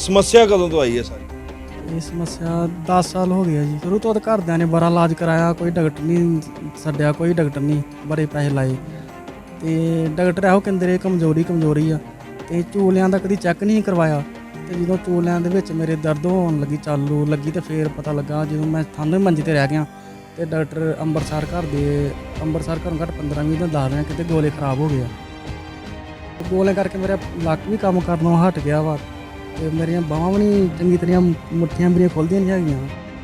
ਸਮੱਸਿਆ ਕਦੋਂ ਤੋਂ ਆਈ ਹੈ ਸਾਰੀ? ਇਹ ਸਮੱਸਿਆ 10 ਸਾਲ ਹੋ ਗਿਆ ਜੀ। ਸ਼ੁਰੂ ਤੋਂ ਤਾਂ ਘਰਦਿਆਂ ਨੇ ਬੜਾ ਇਲਾਜ ਕਰਾਇਆ, ਕੋਈ ਡਾਕਟਰ ਨਹੀਂ ਛੱਡਿਆ, ਕੋਈ ਡਾਕਟਰ ਨਹੀਂ, ਬੜੇ ਪੈਸੇ ਲਾਏ। ਤੇ ਡਾਕਟਰ ਇਹੋ ਕਹਿੰਦੇ ਰਹੇ, ਕਮਜ਼ੋਰੀ ਕਮਜ਼ੋਰੀ ਆ। ਤੇ ਚੂਲਿਆਂ ਦਾ ਕਦੀ ਚੈੱਕ ਨਹੀਂ ਕਰਵਾਇਆ। ਤੇ ਜਦੋਂ ਚੂਲਿਆਂ ਦੇ ਵਿੱਚ ਮੇਰੇ ਦਰਦ ਹੋਣ ਲੱਗੀ, ਚਾਲੂ ਲੱਗੀ ਤੇ ਫੇਰ ਪਤਾ ਲੱਗਾ, ਜਦੋਂ ਮੈਂ ਥਾਨੇ ਮੰਜੀ ਤੇ ਰਹਿ ਗਿਆ ਤੇ ਡਾਕਟਰ ਅੰਮ੍ਰਿਤਸਰ ਘਰ ਦੇ ਅੰਮ੍ਰਿਤਸਰ ਘਰੋਂ ਘੱਟ 15 20 ਦਿਨ ਦੱਸ ਰਿਹਾ ਕਿਤੇ ਗੋਲੇ ਖਰਾਬ ਹੋ ਗਏ ਗੋਲੇ ਕਰਕੇ ਮੇਰਾ ਲੱਕ ਵੀ ਕੰਮ ਕਰਨੋਂ ਹਟ ਗਿਆ ਵਾ। ਤੇ ਮੇਰੀਆਂ ਬਾਹਾਂ ਵੀ ਨਹੀਂ ਚੰਗੀ ਤਰ੍ਹਾਂ ਮੁੱਠੀਆਂ ਮੇਰੀਆਂ ਖੁੱਲਦੀਆਂ ਨਹੀਂ ਹੈਗੀਆਂ।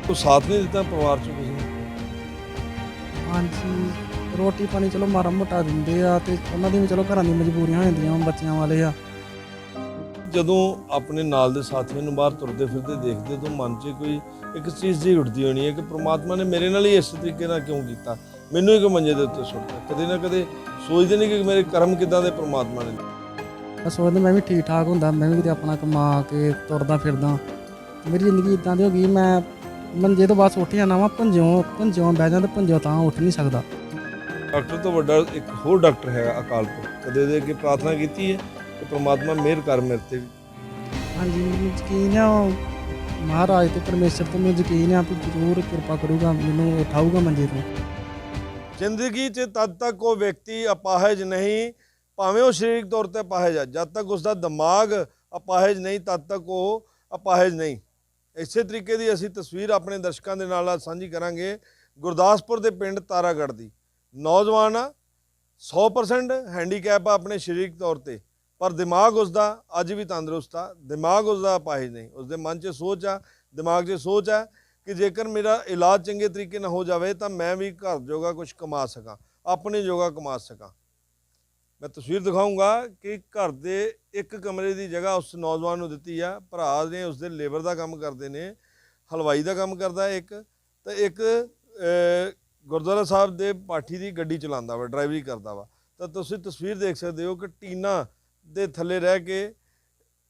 ਕੋਈ ਸਾਥ ਨਹੀਂ ਦਿੱਤਾ ਪਰਿਵਾਰ ਚੋਂ ਕਿਸੇ ਨੇ? ਹਾਂਜੀ ਰੋਟੀ ਪਾਣੀ ਚਲੋ ਮਾਰਾ ਮੋਟਾ ਦਿੰਦੇ ਆ ਤੇ ਉਹਨਾਂ ਦੀ ਵੀ ਚਲੋ ਘਰਾਂ ਦੀ ਮਜਬੂਰੀਆਂ ਹੋ ਜਾਂਦੀਆਂ ਬੱਚਿਆਂ ਵਾਲੇ ਆ। ਜਦੋਂ ਆਪਣੇ ਨਾਲ ਦੇ ਸਾਥੀਆਂ ਨੂੰ ਬਾਹਰ ਤੁਰਦੇ ਫਿਰਦੇ ਦੇਖਦੇ ਤਾਂ ਮਨ 'ਚ ਕੋਈ ਇੱਕ ਚੀਜ਼ ਜੀ ਉੱਠਦੀ ਹੋਣੀ ਹੈ ਕਿ ਪ੍ਰਮਾਤਮਾ ਨੇ ਮੇਰੇ ਨਾਲ ਹੀ ਇਸ ਤਰੀਕੇ ਨਾਲ ਕਿਉਂ ਕੀਤਾ? ਮੈਨੂੰ ਹੀ ਕਿ ਮੰਜੇ ਦੇ ਉੱਤੇ ਸੁੱਟਦਾ। ਕਦੇ ਨਾ ਕਦੇ ਸੋਚਦੇ ਨਹੀਂ ਕਿ ਮੇਰੇ ਕਰਮ ਕਿਦਾਂ ਦੇ ਪ੍ਰਮਾਤਮਾ ਨੇ ਮੈਂ ਸੋਚਦਾ ਮੈਂ ਵੀ ਠੀਕ ਠਾਕ ਹੁੰਦਾ ਮੈਂ ਵੀ ਕਿਤੇ ਆਪਣਾ ਕਮਾ ਕੇ ਤੁਰਦਾ ਫਿਰਦਾ। ਮੇਰੀ ਜ਼ਿੰਦਗੀ ਇਦਾਂ ਦੀ ਹੋ ਗਈ ਮੈਂ ਮੰਜੇ ਤੋਂ ਬਾਅਦ ਉੱਠ ਜਾਣਾ ਵਾ ਭੰਜੋਂ ਭੰਜੋਂ ਬਹਿ ਜਾਂਦਾ ਭੰਜੋਂ ਤਾਂ ਉੱਠ ਨਹੀਂ ਸਕਦਾ। ਡਾਕਟਰ ਤੋਂ ਵੱਡਾ ਇੱਕ ਹੋਰ ਡਾਕਟਰ ਹੈਗਾ ਅਕਾਲ ਪੁਰਖ ਕਦੇ ਉਹਦੇ ਅੱਗੇ ਪ੍ਰਾਰਥਨਾ ਕੀਤੀ ਹੈ ਕਿ ਪ੍ਰਮਾਤਮਾ ਮਿਹਰ ਕਰ ਮੇਰੇ ਤੇ ਹਾਂਜੀ ਮੈਨੂੰ ਯਕੀਨ ਆ ਮਹਾਰਾਜ ਤੇ ਪਰਮੇਸ਼ਰ ਤੇ ਮੈਨੂੰ ਯਕੀਨ ਆ ਕਿ ਜ਼ਰੂਰ ਕਿਰਪਾ ਕਰੂਗਾ ਮੈਨੂੰ ਉਠਾਊਗਾ ਮੰਜੇ ਤੋਂ। ਜ਼ਿੰਦਗੀ 'ਚ ਤਦ ਤੱਕ ਉਹ ਵਿਅਕਤੀ ਅਪਾਹਜ ਨਹੀਂ ਭਾਵੇਂ ਉਹ ਸਰੀਰਕ ਤੌਰ ਤੇ ਅਪਾਹਜ ਹੈ ਜਦ ਤੱਕ ਉਸ ਦਾ ਦਿਮਾਗ ਅਪਾਹਜ ਨਹੀਂ, ਤਦ ਤੱਕ ਉਹ ਅਪਾਹਜ ਨਹੀਂ। ਇਸੇ ਤਰੀਕੇ ਦੀ ਅਸੀਂ ਤਸਵੀਰ ਆਪਣੇ ਦਰਸ਼ਕਾਂ ਦੇ ਨਾਲ ਸਾਂਝੀ ਕਰਾਂਗੇ। ਗੁਰਦਾਸਪੁਰ ਦੇ ਪਿੰਡ ਤਾਰਾਗੜ੍ਹ ਦੀ। ਨੌਜਵਾਨ ਆ 100% ਹੈਂਡੀਕੈਪ ਆ ਆਪਣੇ ਸਰੀਰਕ ਤੌਰ ਤੇ, ਪਰ ਦਿਮਾਗ ਉਸ ਦਾ ਅੱਜ ਵੀ ਤੰਦਰੁਸਤ ਆ। ਦਿਮਾਗ ਉਸ ਦਾ ਅਪਾਹਜ ਨਹੀਂ। ਉਸ ਦੇ ਮਨ 'ਚ ਸੋਚ ਆ, ਦਿਮਾਗ 'ਚ ਸੋਚ ਆ ਕਿ ਜੇਕਰ ਮੇਰਾ ਇਲਾਜ ਚੰਗੇ ਤਰੀਕੇ ਨਾਲ ਹੋ ਜਾਵੇ ਤਾਂ ਮੈਂ ਵੀ ਘਰ ਜੋਗਾ ਕੁਝ ਕਮਾ ਸਕਾਂ, ਆਪਣੇ ਜੋਗਾ ਕਮਾ ਸਕਾਂ। ਮੈਂ ਤਸਵੀਰ ਦਿਖਾਉਂਗਾ ਕਿ ਘਰ ਦੇ ਇੱਕ ਕਮਰੇ ਦੀ ਜਗ੍ਹਾ ਉਸ ਨੌਜਵਾਨ ਨੂੰ ਦਿੱਤੀ ਆ। ਭਰਾ ਨੇ ਉਸ ਦੇ ਲੇਬਰ ਦਾ ਕੰਮ ਕਰਦੇ ਨੇ, ਹਲਵਾਈ ਦਾ ਕੰਮ ਕਰਦਾ ਇੱਕ, ਤੇ ਇੱਕ ਗੁਰਦੁਆਰਾ ਸਾਹਿਬ ਦੇ ਪਾਠੀ ਦੀ ਗੱਡੀ ਚਲਾਉਂਦਾ ਵਾ, ਡਰਾਈਵਰੀ ਕਰਦਾ ਵਾ। ਤਾਂ ਤੁਸੀਂ ਤਸਵੀਰ ਦੇਖ ਸਕਦੇ ਹੋ ਕਿ ਟੀਨਾ ਦੇ ਥੱਲੇ ਰਹਿ ਕੇ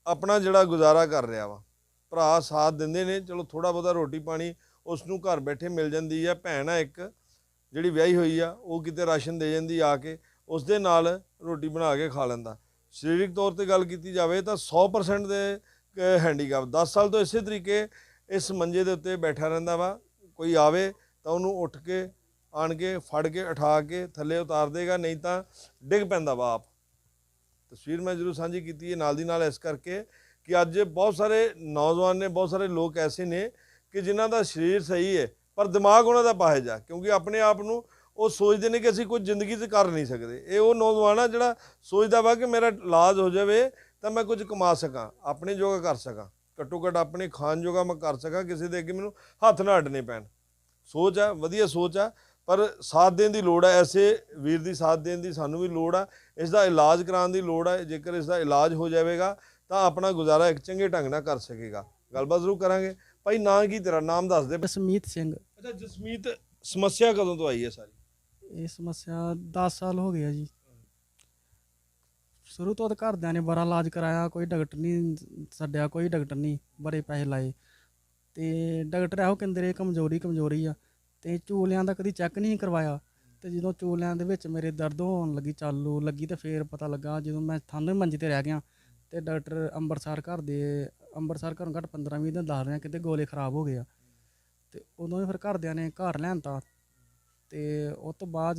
ਆਪਣਾ ਜਿਹੜਾ ਗੁਜ਼ਾਰਾ ਕਰ ਰਿਹਾ ਵਾ। ਭਰਾ ਸਾਥ ਦਿੰਦੇ ਨੇ, ਚਲੋ ਥੋੜਾ ਬਹੁਤਾ ਰੋਟੀ ਪਾਣੀ ਉਸ ਨੂੰ ਘਰ ਬੈਠੇ ਮਿਲ ਜਾਂਦੀ ਆ, ਭੈਣ ਆ ਇੱਕ, ਜਿਹੜੀ ਵਿਆਹੀ ਹੋਈ ਆ, ਉਹ ਕਿਤੇ ਰਾਸ਼ਨ ਦੇ ਜਾਂਦੀ ਆ ਕੇ। ਉਸ ਦੇ ਨਾਲ ਰੋਟੀ ਬਣਾ ਕੇ ਖਾ ਲੈਂਦਾ। ਸਰੀਰਕ ਤੌਰ ਤੇ ਗੱਲ ਕੀਤੀ ਜਾਵੇ ਤਾਂ 100% ਦੇ ਹੈਂਡੀਕੈਪ 10 ਸਾਲ ਤੋਂ ਇਸੇ ਤਰੀਕੇ ਇਸ ਮੰਜੇ ਦੇ ਉੱਤੇ ਬੈਠਾ ਰਹਿੰਦਾ ਵਾ। ਕੋਈ ਆਵੇ ਤਾਂ ਉਹਨੂੰ ਉੱਠ ਕੇ, ਆਣ ਕੇ, ਫੜ ਕੇ, ਉਠਾ ਕੇ ਥੱਲੇ ਉਤਾਰ ਦੇਗਾ, ਨਹੀਂ ਤਾਂ ਡਿੱਗ ਪੈਂਦਾ ਵਾ ਆਪ। ਤਸਵੀਰ ਮੈਂ ਜ਼ਰੂਰ ਸਾਂਝੀ ਕੀਤੀ ਹੈ। ਨਾਲ ਦੀ ਨਾਲ ਇਸ ਕਰਕੇ ਕਿ ਅੱਜ ਬਹੁਤ ਸਾਰੇ ਨੌਜਵਾਨ ਨੇ, ਬਹੁਤ ਸਾਰੇ ਲੋਕ ਐਸੇ ਨੇ ਕਿ ਜਿਨ੍ਹਾਂ ਦਾ ਸਰੀਰ ਸਹੀ ਹੈ, ਪਰ ਦਿਮਾਗ ਉਹਨਾਂ ਦਾ ਪਾਹਜ ਆ ਕਿਉਂਕਿ ਆਪਣੇ ਆਪ ਨੂੰ ਉਹ ਸੋਚਦੇ ਨੇ ਕਿ ਅਸੀਂ ਕੁਝ ਜ਼ਿੰਦਗੀ 'ਚ ਕਰ ਨਹੀਂ ਸਕਦੇ। ਇਹ ਉਹ ਨੌਜਵਾਨ ਆ ਜਿਹੜਾ ਸੋਚਦਾ ਵਾ ਕਿ ਮੇਰਾ ਇਲਾਜ ਹੋ ਜਾਵੇ ਤਾਂ ਮੈਂ ਕੁਝ ਕਮਾ ਸਕਾਂ ਆਪਣੇ ਜੋਗਾ ਕਰ ਸਕਾਂ। ਘੱਟੋ ਘੱਟ ਆਪਣੇ ਖਾਣ ਜੋਗਾ ਮੈਂ ਕਰ ਸਕਾਂ ਕਿਸੇ ਦੇ ਅੱਗੇ ਮੈਨੂੰ ਹੱਥ ਨਾ ਅੱਡਣੇ ਪੈਣ। ਸੋਚ ਆ ਵਧੀਆ ਸੋਚ ਆ ਪਰ ਸਾਥ ਦੇਣ ਦੀ ਲੋੜ ਆ ਐਸੇ ਵੀਰ ਦੀ ਸਾਥ ਦੇਣ ਦੀ ਸਾਨੂੰ ਵੀ ਲੋੜ ਆ ਇਸ ਦਾ ਇਲਾਜ ਕਰਾਉਣ ਦੀ ਲੋੜ ਹੈ ਜੇਕਰ ਇਸ ਦਾ ਇਲਾਜ ਹੋ ਜਾਵੇਗਾ ਤਾਂ ਆਪਣਾ ਗੁਜ਼ਾਰਾ ਇੱਕ ਚੰਗੇ ਢੰਗ ਨਾਲ ਕਰ ਸਕੇਗਾ। ਗੱਲਬਾਤ ਜ਼ਰੂਰ ਕਰਾਂਗੇ। ਭਾਈ ਨਾਂ ਕੀ ਤੇਰਾ? ਨਾਮ ਦੱਸ ਦੇ। ਜਸਮੀਤ ਸਿੰਘ। ਅੱਛਾ ਜਸਮੀਤ ਸਮੱਸਿਆ ਕਦੋਂ ਤੋਂ ਆਈ ਹੈ ਸਾਰੀ? ਇਹ ਸਮੱਸਿਆ 10 ਸਾਲ ਹੋ ਗਿਆ ਜੀ। ਸ਼ੁਰੂ ਤੋਂ ਤਾਂ ਘਰਦਿਆਂ ਨੇ ਬੜਾ ਇਲਾਜ ਕਰਾਇਆ, ਕੋਈ ਡਾਕਟਰ ਨਹੀਂ ਛੱਡਿਆ, ਕੋਈ ਡਾਕਟਰ ਨਹੀਂ, ਬੜੇ ਪੈਸੇ ਲਾਏ। ਤੇ ਡਾਕਟਰ ਇਹੋ ਕਹਿੰਦੇ ਰਹੇ, ਕਮਜ਼ੋਰੀ ਕਮਜ਼ੋਰੀ ਆ। ਤੇ ਚੂਲਿਆਂ ਦਾ ਕਦੀ ਚੈੱਕ ਨਹੀਂ ਕਰਵਾਇਆ। ਤੇ ਜਦੋਂ ਚੂਲਿਆਂ ਦੇ ਵਿੱਚ ਮੇਰੇ ਦਰਦ ਹੋਣ ਲੱਗੀ, ਚਾਲੂ ਲੱਗੀ ਤੇ ਫੇਰ ਪਤਾ ਲੱਗਾ, ਜਦੋਂ ਮੈਂ ਥਾਨੇ ਮੰਜੇ ਤੇ ਰਹਿ ਗਿਆ, ਤੇ ਡਾਕਟਰ ਅੰਮ੍ਰਿਤਸਰ ਘਰ ਦੇ ਅੰਮ੍ਰਿਤਸਰ ਘਰੋਂ ਘੱਟ 15 20 ਦਿਨ ਦੱਸ ਰਿਹਾ, ਕਿਤੇ ਗੋਲੇ ਖਰਾਬ ਹੋ ਗਏ ਆ। ਤੇ ਉਦੋਂ ਹੀ ਫਿਰ ਘਰਦਿਆਂ ਨੇ ਘਰ ਲਿਆਂਤਾ ਤੇ ਉਸ ਤੋਂ ਬਾਅਦ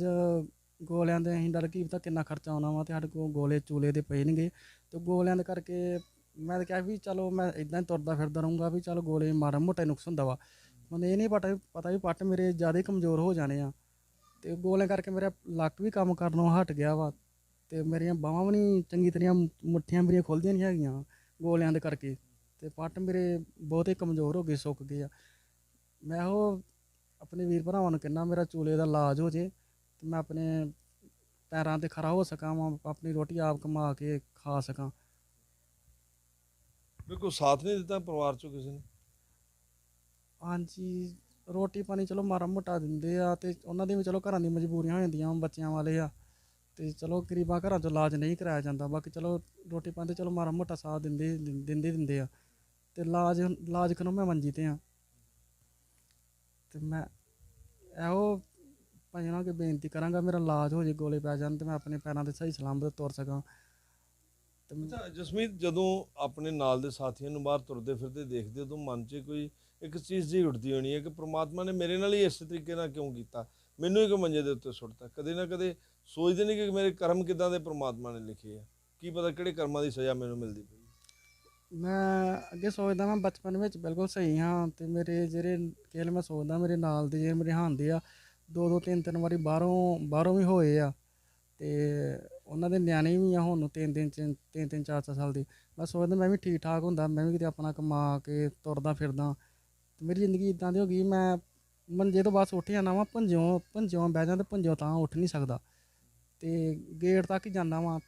ਗੋਲਿਆਂ ਦੇ ਅਸੀਂ ਡਰ ਕੀ ਪਤਾ ਕਿੰਨਾ ਖਰਚਾ ਆਉਣਾ ਵਾ ਤੇ ਸਾਡੇ ਕੋਲ ਗੋਲੇ ਚੂਲੇ ਦੇ ਪਏ ਨੇਗੇ ਤੇ ਗੋਲਿਆਂ ਦੇ ਕਰਕੇ ਮੈਂ ਤਾਂ ਕਿਹਾ ਵੀ ਚਲੋ ਮੈਂ ਇਦਾਂ ਹੀ ਤੁਰਦਾ ਫਿਰਦਾ ਰਹੂੰਗਾ ਵੀ ਚਲੋ ਗੋਲੇ ਮਾਰਾ ਮੋਟਾ ਨੁਕਸ ਹੁੰਦਾ ਵਾ। ਮੈਨੂੰ ਇਹ ਨਹੀਂ ਪਤਾ ਪਤਾ ਵੀ ਪੱਟ ਮੇਰੇ ਜ਼ਿਆਦਾ ਕਮਜ਼ੋਰ ਹੋ ਜਾਣੇ ਆ। ਤੇ ਗੋਲਿਆਂ ਕਰਕੇ ਮੇਰਾ ਲੱਕ ਵੀ ਕੰਮ ਕਰਨੋਂ ਹਟ ਗਿਆ ਵਾ ਤੇ ਮੇਰੀਆਂ ਬਾਹਾਂ ਵੀ ਨਹੀਂ ਚੰਗੀ ਤਰ੍ਹਾਂ ਮੁੱਠੀਆਂ ਮੇਰੀਆਂ ਖੁੱਲਦੀਆਂ ਨਹੀਂ ਹੈਗੀਆਂ ਗੋਲਿਆਂ ਦੇ ਕਰਕੇ ਤੇ ਪੱਟ ਮੇਰੇ ਬਹੁਤੇ ਕਮਜ਼ੋਰ ਹੋ ਗਏ, ਸੁੱਕ ਗਏ ਆ। ਮੈਂ ਉਹ ਆਪਣੇ ਵੀਰ ਭਰਾਵਾਂ ਨੂੰ ਕਹਿੰਦਾ ਮੇਰਾ ਚੂਲੇ ਦਾ ਇਲਾਜ ਹੋ ਜੇ ਤੇ ਮੈਂ ਆਪਣੇ ਪੈਰਾਂ ਤੇ ਖੜਾ ਹੋ ਸਕਾਂ ਮੈਂ ਆਪਣੀ ਰੋਟੀ ਆਪ ਕਮਾ ਕੇ ਖਾ ਸਕਾਂ। ਬਿਲਕੁਲ ਸਾਥ ਨਹੀਂ ਦਿੱਤਾ ਪਰਿਵਾਰ ਚੋਂ ਕਿਸੇ ਨੇ? ਹਾਂਜੀ ਰੋਟੀ ਪਾਣੀ ਚਲੋ ਮਾਰਾ ਮੋਟਾ ਦਿੰਦੇ ਆ ਤੇ ਉਹਨਾਂ ਦੀ ਵੀ ਚਲੋ ਘਰਾਂ ਦੀ ਮਜਬੂਰੀਆਂ ਹੋ ਜਾਂਦੀਆਂ ਬੱਚਿਆਂ ਵਾਲੇ ਆ ਤੇ ਚਲੋ ਗਰੀਬਾਂ ਘਰਾਂ 'ਚੋਂ ਇਲਾਜ ਨਹੀਂ ਕਰਾਇਆ ਜਾਂਦਾ ਬਾਕੀ ਚਲੋ ਰੋਟੀ ਪਾਣੀ ਤੇ ਚਲੋ ਮਾਰਾ ਮੋਟਾ ਸਾਥ ਦਿੰਦੇ ਦਿੰਦੇ ਦਿੰਦੇ ਆ ਤੇ ਇਲਾਜ ਇਲਾਜ ਕਰੋ ਮੈਂ ਮੰਜੀ ਤੇ ਆ। ਤੇ ਮੈਂ ਇਹੋ ਭਾਈਆਂ ਕਿ ਬੇਨਤੀ ਕਰਾਂਗਾ, ਮੇਰਾ ਇਲਾਜ ਹੋ ਜੇ ਗੋਲੇ ਪੈ ਜਾਣ ਤੇ ਮੈਂ ਆਪਣੇ ਪੈਰਾਂ ਤੇ ਸਹੀ ਸਲਾਮਤ ਤੁਰ ਸਕਾਂ। ਅੱਛਾ, ਜਸਮੀਤ, ਜਦੋਂ ਆਪਣੇ ਨਾਲ ਦੇ ਸਾਥੀਆਂ ਨੂੰ ਬਾਹਰ ਤੁਰਦੇ ਫਿਰਦੇ ਦੇਖਦੇ ਉਦੋਂ ਮਨ 'ਚ ਕੋਈ ਇੱਕ ਚੀਜ਼ ਜੀ ਉੱਠਦੀ ਹੋਣੀ ਹੈ ਕਿ ਪ੍ਰਮਾਤਮਾ ਨੇ ਮੇਰੇ ਨਾਲ ਹੀ ਇਸ ਤਰੀਕੇ ਨਾਲ ਕਿਉਂ ਕੀਤਾ? ਮੈਨੂੰ ਇੱਕ ਮੰਜੇ ਦੇ ਉੱਤੇ ਸੁੱਟਤਾ। ਕਦੇ ਨਾ ਕਦੇ ਸੋਚਦੇ ਨਹੀਂ ਕਿ ਮੇਰੇ ਕਰਮ ਕਿਦਾਂ ਦੇ ਪ੍ਰਮਾਤਮਾ ਨੇ ਲਿਖੇ ਆ? ਕੀ ਪਤਾ ਕਿਹੜੇ ਕਰਮਾਂ ਦੀ ਸਜ਼ਾ ਮੈਨੂੰ ਮਿਲਦੀ ਪਈ। ਮੈਂ ਅੱਗੇ ਸੋਚਦਾ ਮੈਂ ਬਚਪਨ ਵਿੱਚ ਬਿਲਕੁਲ ਸਹੀ ਹਾਂ ਤੇ ਮੇਰੇ ਜਿਹੜੇ ਖੇਲ ਮੈਂ ਸੋਚਦਾ ਮੇਰੇ ਨਾਲ ਦੇ ਜਿਹੜੇ ਮੇਰੇ ਹਾਂਦੇ ਆ, ਦੋ ਦੋ ਤਿੰਨ ਤਿੰਨ ਵਾਰੀ ਬਾਹਰੋਂ ਬਾਹਰੋਂ ਵੀ ਹੋਏ ਆ ਤੇ ਉਹਨਾਂ ਦੇ ਨਿਆਣੇ ਵੀ ਆ ਹੁਣ ਤਿੰਨ ਤਿੰਨ ਚ- ਤਿੰਨ ਤਿੰਨ ਚਾਰ ਚਾਰ ਸਾਲ ਦੇ। ਮੈਂ ਸੋਚਦਾ ਮੈਂ ਵੀ ਠੀਕ ਠਾਕ ਹੁੰਦਾ, ਮੈਂ ਵੀ ਕਿਤੇ ਆਪਣਾ ਕਮਾ ਕੇ ਤੁਰਦਾ ਫਿਰਦਾ। ਤੇ ਮੇਰੀ ਜ਼ਿੰਦਗੀ ਇਦਾਂ ਦੀ ਹੋ ਗਈ, ਮੈਂ ਮੰਜੇ ਤੋਂ ਬਸ ਉੱਠ ਜਾਣਾ ਵਾਂ ਭੰਜੋਂ ਭੰਜੋਂ ਬਹਿ ਜਾਂਦਾ ਤੇ ਭੰਜੋਂ ਤਾਂ ਉੱਠ ਨਹੀਂ ਸਕਦਾ। ਤੇ ਗੇਟ ਤੱਕ ਹੀ ਜਾਂਦਾ ਵਾਂ।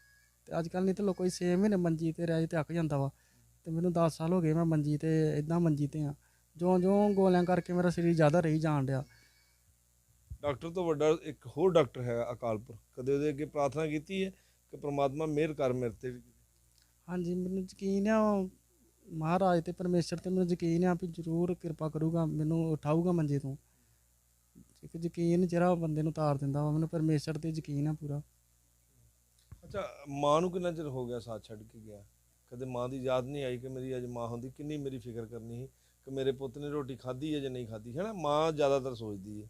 ਤੇ ਅੱਜ ਕੱਲ੍ਹ ਨਹੀਂ ਤੇ ਲੋਕ ਕੋਈ 6 ਮਹੀਨੇ ਮੰਜੀ ਤੇ ਰਹਿ ਤੇ ਅੱਕ ਜਾਂਦਾ ਵਾ। ਤੇ ਮੈਨੂੰ 10 ਸਾਲ ਹੋ ਗਏ ਮੈਂ ਮੰਜੀ ਤੇ ਇਦਾਂ ਮੰਜੀ ਤੇ ਆ ਜਿਉਂ ਜਿਉਂ ਗੋਲਿਆਂ ਕਰਕੇ ਮੇਰਾ ਸਰੀਰ ਜ਼ਿਆਦਾ ਰਹੀ ਜਾਣ ਡਿਆ। ਡਾਕਟਰ ਤੋਂ ਵੱਡਾ ਇੱਕ ਹੋਰ ਡਾਕਟਰ ਹੈ ਅਕਾਲਪੁਰ ਕਦੇ ਉਹਦੇ ਅੱਗੇ ਪ੍ਰਾਰਥਨਾ ਕੀਤੀ ਹੈ ਕਿ ਪ੍ਰਮਾਤਮਾ ਮਿਹਰ ਕਰ ਮੇਰੇ ਤੇ। ਹਾਂਜੀ ਮੈਨੂੰ ਯਕੀਨ ਆ ਮਹਾਰਾਜ ਤੇ ਪਰਮੇਸ਼ਰ ਤੇ ਮੈਨੂੰ ਯਕੀਨ ਆ ਵੀ ਜ਼ਰੂਰ ਕਿਰਪਾ ਕਰੂਗਾ ਮੈਨੂੰ ਉਠਾਊਗਾ ਮੰਜੇ ਤੋਂ। ਇੱਕ ਯਕੀਨ ਜਿਹੜਾ ਬੰਦੇ ਨੂੰ ਤਾਰ ਦਿੰਦਾ ਵਾ ਮੈਨੂੰ ਪਰਮੇਸ਼ਰ ਤੇ ਯਕੀਨ ਆ ਪੂਰਾ। ਅੱਛਾ ਮਾਂ ਨੂੰ ਕਿੰਨਾ ਚਿਰ ਹੋ ਗਿਆ ਸਾਥ ਛੱਡ ਕੇ ਗਿਆ? ਕਦੇ ਮਾਂ ਦੀ ਯਾਦ ਨਹੀਂ ਆਈ ਕਿ ਮੇਰੀ ਅੱਜ ਮਾਂ ਹੁੰਦੀ ਕਿੰਨੀ ਮੇਰੀ ਫਿਕਰ ਕਰਨੀ ਸੀ ਕਿ ਮੇਰੇ ਪੁੱਤ ਨੇ ਰੋਟੀ ਖਾਧੀ ਹੈ ਜਾਂ ਨਹੀਂ ਖਾਧੀ ਹੈ ਨਾ? ਮਾਂ ਜ਼ਿਆਦਾਤਰ ਸੋਚਦੀ ਹੈ।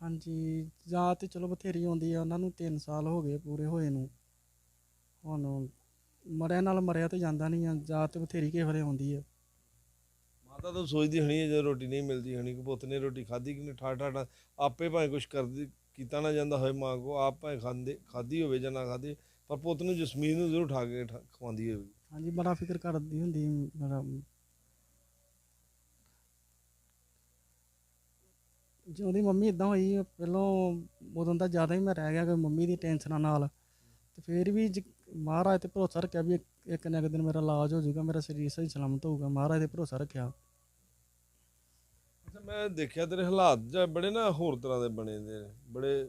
ਹਾਂਜੀ ਜਾਂ ਤੇ ਚਲੋ ਬਥੇਰੀ ਆਉਂਦੀ ਆ ਉਹਨਾਂ ਨੂੰ 3 ਸਾਲ ਹੋ ਗਏ ਪੂਰੇ ਹੋਏ ਨੂੰ। ਹੁਣ ਮਰਿਆ ਨਾਲ ਮਰਿਆ ਤੇ ਜਾਂਦਾ ਨਹੀਂ ਆ ਜਾਂ ਤੇ ਬਥੇਰੀ ਕਿਸੇ ਵੇਲੇ ਆਉਂਦੀ ਆ ਮਾਤਾ ਤਾਂ ਸੋਚਦੀ ਹੋਣੀ ਹੈ ਜੇ ਰੋਟੀ ਨਹੀਂ ਮਿਲਦੀ ਹੋਣੀ ਕਿ ਪੁੱਤ ਨੇ ਰੋਟੀ ਖਾਧੀ ਕਿ ਨਹੀਂ ਠਾ ਠਾ ਆਪੇ ਭਾਵੇਂ ਕੁਝ ਕਰਦੀ ਕੀਤਾ ਨਾ ਜਾਂਦਾ ਹੋਏ ਮਾਂ ਕੋ ਆਪ ਭਾਵੇਂ ਖਾਂਦੇ ਖਾਧੀ ਹੋਵੇ ਜਾਂ ਨਾ ਖਾਧੀ ਪਰ ਪੁੱਤ ਨੂੰ ਜਸਮੀਨ ਨੂੰ ਜ਼ਰੂਰ ਠਾ ਕੇ ਖਵਾਉਂਦੀ ਹੋਵੇ ਹਾਂਜੀ, ਬੜਾ ਫਿਕਰ ਕਰਦੀ ਹੁੰਦੀ ਮੇਰਾ। ਜੀ ਉਹਦੀ ਮੰਮੀ ਇਦਾਂ ਹੋਈ, ਪਹਿਲਾਂ ਉਦੋਂ ਤਾਂ ਜ਼ਿਆਦਾ ਹੀ ਮੈਂ ਰਹਿ ਗਿਆ ਕਿ ਮੰਮੀ ਦੀ ਟੈਨਸ਼ਨਾਂ ਨਾਲ। ਤੇ ਫਿਰ ਵੀ ਜ- ਮਹਾਰਾਜ ਤੇ ਭਰੋਸਾ ਰੱਖਿਆ ਵੀ ਇੱਕ- ਇੱਕ ਨਾ ਇੱਕ ਦਿਨ ਮੇਰਾ ਇਲਾਜ ਹੋ ਜਾਊਗਾ, ਮੇਰਾ ਸਰੀਰ ਸਹੀ ਸਲਾਮਤ ਹੋਊਗਾ, ਮਹਾਰਾਜ ਤੇ ਭਰੋਸਾ ਰੱਖਿਆ। ਅੱਛਾ, ਮੈਂ ਦੇਖਿਆ ਤੇਰੇ ਹਾਲਾਤ ਜਾਂ ਬੜੇ ਨਾ ਹੋਰ ਤਰ੍ਹਾਂ ਦੇ ਬਣੇ ਦੇ ਨੇ, ਬੜੇ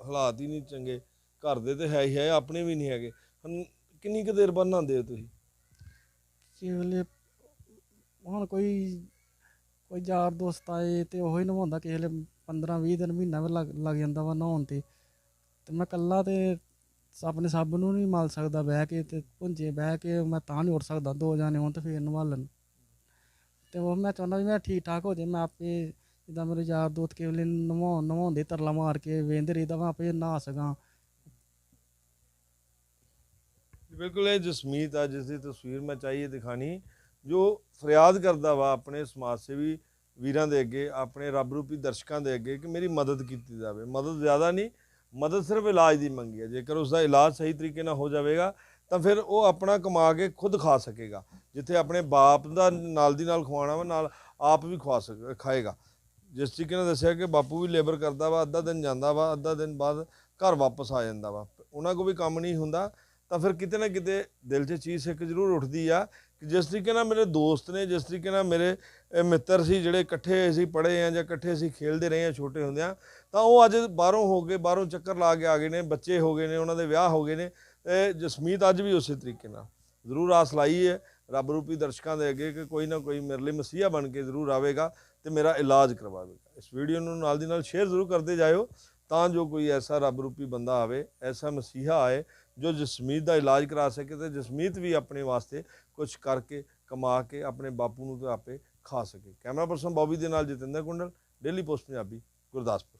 ਹਾਲਾਤ ਹੀ ਨਹੀਂ ਚੰਗੇ। ਘਰ ਦੇ ਤੇ ਹੈ ਹੀ ਹੈ, ਆਪਣੇ ਵੀ ਨਹੀਂ ਹੈਗੇ। ਹੁਣ ਕਿੰਨੀ ਕੁ ਦੇਰ ਬਾਅਦ ਨਹਾਉਂਦੇ ਹੋ ਤੁਸੀਂ? ਕਿਸੇ ਵੇਲੇ ਹੁਣ ਕੋਈ ਕੋਈ ਯਾਰ ਦੋਸਤ ਆਏ ਤੇ ਉਹ ਹੀ ਨਵਾਉਂਦਾ, ਕਿਸੇ ਵੇਲੇ 15 20 ਦਿਨ ਮਹੀਨਾ ਵੀ ਲੱਗ ਲੱਗ ਜਾਂਦਾ ਵਾ ਨਹਾਉਣ ਤੇ। ਤੇ ਮੈਂ ਕੱਲਾ ਤੇ ਆਪਣੇ ਸਭ ਨੂੰ ਨਹੀਂ ਮਲ ਸਕਦਾ ਬਹਿ ਕੇ ਤੇ ਪੁੰਜੇ ਬਹਿ ਕੇ ਮੈਂ ਤਾਂ ਨਹੀਂ ਉੱਠ ਸਕਦਾ, ਦੋ ਜਾਣੇ ਹੋਣ ਤੇ ਫੇਰ ਨਵਾਲਣ। ਤੇ ਉਹ ਮੈਂ ਚਾਹੁੰਦਾ ਵੀ ਮੈਂ ਠੀਕ ਠਾਕ ਹੋ ਜਾਏ, ਮੈਂ ਆਪੇ ਜਿੱਦਾਂ ਮੇਰੇ ਯਾਰ ਦੋਸਤ ਕਿਸੇ ਵੇਲੇ ਨਵਾਉਣ, ਨਵਾਉਂਦੇ ਤਰਲਾ ਮਾਰ ਕੇ ਵੇਂਦੇ ਰਹੀਦਾ ਮੈਂ ਆਪੇ ਨਹਾ ਸਕਾਂ। ਬਿਲਕੁਲ, ਇਹ ਜਸਮੀਤ ਆ ਜਿਸ ਦੀ ਤਸਵੀਰ ਮੈਂ ਚਾਹੀਏ ਦਿਖਾਣੀ, ਜੋ ਫਰਿਆਦ ਕਰਦਾ ਵਾ ਆਪਣੇ ਸਮਾਜ ਸੇਵੀ ਵੀਰਾਂ ਦੇ ਅੱਗੇ, ਆਪਣੇ ਰੱਬ ਰੂਪੀ ਦਰਸ਼ਕਾਂ ਦੇ ਅੱਗੇ ਕਿ ਮੇਰੀ ਮਦਦ ਕੀਤੀ ਜਾਵੇ। ਮਦਦ ਜ਼ਿਆਦਾ ਨਹੀਂ, ਮਦਦ ਸਿਰਫ ਇਲਾਜ ਦੀ ਮੰਗੀ ਹੈ। ਜੇਕਰ ਉਸ ਦਾ ਇਲਾਜ ਸਹੀ ਤਰੀਕੇ ਨਾਲ ਹੋ ਜਾਵੇਗਾ, ਤਾਂ ਫਿਰ ਉਹ ਆਪਣਾ ਕਮਾ ਕੇ ਖੁਦ ਖਾ ਸਕੇਗਾ, ਜਿੱਥੇ ਆਪਣੇ ਬਾਪ ਦਾ ਨਾਲ ਦੀ ਨਾਲ ਖਵਾਉਣਾ ਵਾ, ਨਾਲ ਆਪ ਵੀ ਖਵਾ ਸਕ, ਖਾਏਗਾ। ਜਿਸ ਤਰੀਕੇ ਨਾਲ ਦੱਸਿਆ ਕਿ ਬਾਪੂ ਵੀ ਲੇਬਰ ਕਰਦਾ ਵਾ, ਅੱਧਾ ਦਿਨ ਜਾਂਦਾ ਵਾ, ਅੱਧਾ ਦਿਨ ਬਾਅਦ ਘਰ ਵਾਪਸ ਆ ਜਾਂਦਾ ਵਾ। ਉਹਨਾਂ ਕੋ ਵੀ ਕੰਮ ਨਹੀਂ ਹੁੰਦਾ ਤਾਂ ਫਿਰ ਕਿਤੇ ਨਾ ਕਿਤੇ ਦਿਲ 'ਚ ਚੀਜ਼ ਇੱਕ ਜ਼ਰੂਰ ਉੱਠਦੀ ਆ ਕਿ ਜਿਸ ਤਰੀਕੇ ਨਾਲ ਮੇਰੇ ਦੋਸਤ ਨੇ, ਜਿਸ ਤਰੀਕੇ ਨਾਲ ਮੇਰੇ ਮਿੱਤਰ ਸੀ ਜਿਹੜੇ ਇਕੱਠੇ ਅਸੀਂ ਪੜ੍ਹੇ ਆ ਜਾਂ ਇਕੱਠੇ ਅਸੀਂ ਖੇਡਦੇ ਰਹੇ ਆ ਛੋਟੇ ਹੁੰਦਿਆਂ, ਤਾਂ ਉਹ ਅੱਜ ਬਾਹਰੋਂ ਹੋ ਕੇ ਬਾਹਰੋਂ ਚੱਕਰ ਲਾ ਕੇ ਆ ਗਏ ਨੇ, ਬੱਚੇ ਹੋ ਗਏ ਨੇ, ਉਹਨਾਂ ਦੇ ਵਿਆਹ ਹੋ ਗਏ ਨੇ, ਤੇ ਜਸਮੀਤ ਅੱਜ ਵੀ ਉਸੇ ਤਰੀਕੇ ਨਾਲ ਜ਼ਰੂਰ ਆਸ ਲਾਈ ਹੈ, ਰੱਬ ਰੂਪੀ ਦਰਸ਼ਕਾਂ ਦੇ ਅੱਗੇ ਕਿ ਕੋਈ ਨਾ ਕੋਈ ਮੇਰੇ ਲਈ ਮਸੀਹਾ ਬਣ ਕੇ ਜ਼ਰੂਰ ਆਵੇਗਾ ਤੇ ਮੇਰਾ ਇਲਾਜ ਕਰਵਾਵੇਗਾ। ਇਸ ਵੀਡੀਓ ਨੂੰ ਨਾਲ ਦੀ ਨਾਲ ਸ਼ੇਅਰ ਜ਼ਰੂਰ ਕਰਦੇ ਜਾਇਓ ਤਾਂ ਜੋ ਕੋਈ ਐਸਾ ਰੱਬ ਰੂਪੀ ਬੰਦਾ ਆਵੇ, ਐਸਾ ਮਸੀਹਾ ਆਏ ਜੋ ਜਸਮੀਤ ਦਾ ਇਲਾਜ ਕਰਾ ਸਕੇ ਤੇ ਜਸਮੀਤ ਵੀ ਆਪਣੇ ਵਾਸਤੇ ਕੁਝ ਕਰਕੇ ਕਮਾ ਕੇ ਆਪਣੇ ਬਾਪੂ ਨੂੰ ਤੇ ਆਪੇ ਖਾ ਸਕੇ। ਕੈਮਰਾ ਪਰਸਨ ਬੌਬੀ ਦੇ ਨਾਲ ਜਤਿੰਦਰ ਕੁੰਡਲ, ਡੇਲੀ ਪੋਸਟ ਪੰਜਾਬੀ, ਗੁਰਦਾਸਪੁਰ।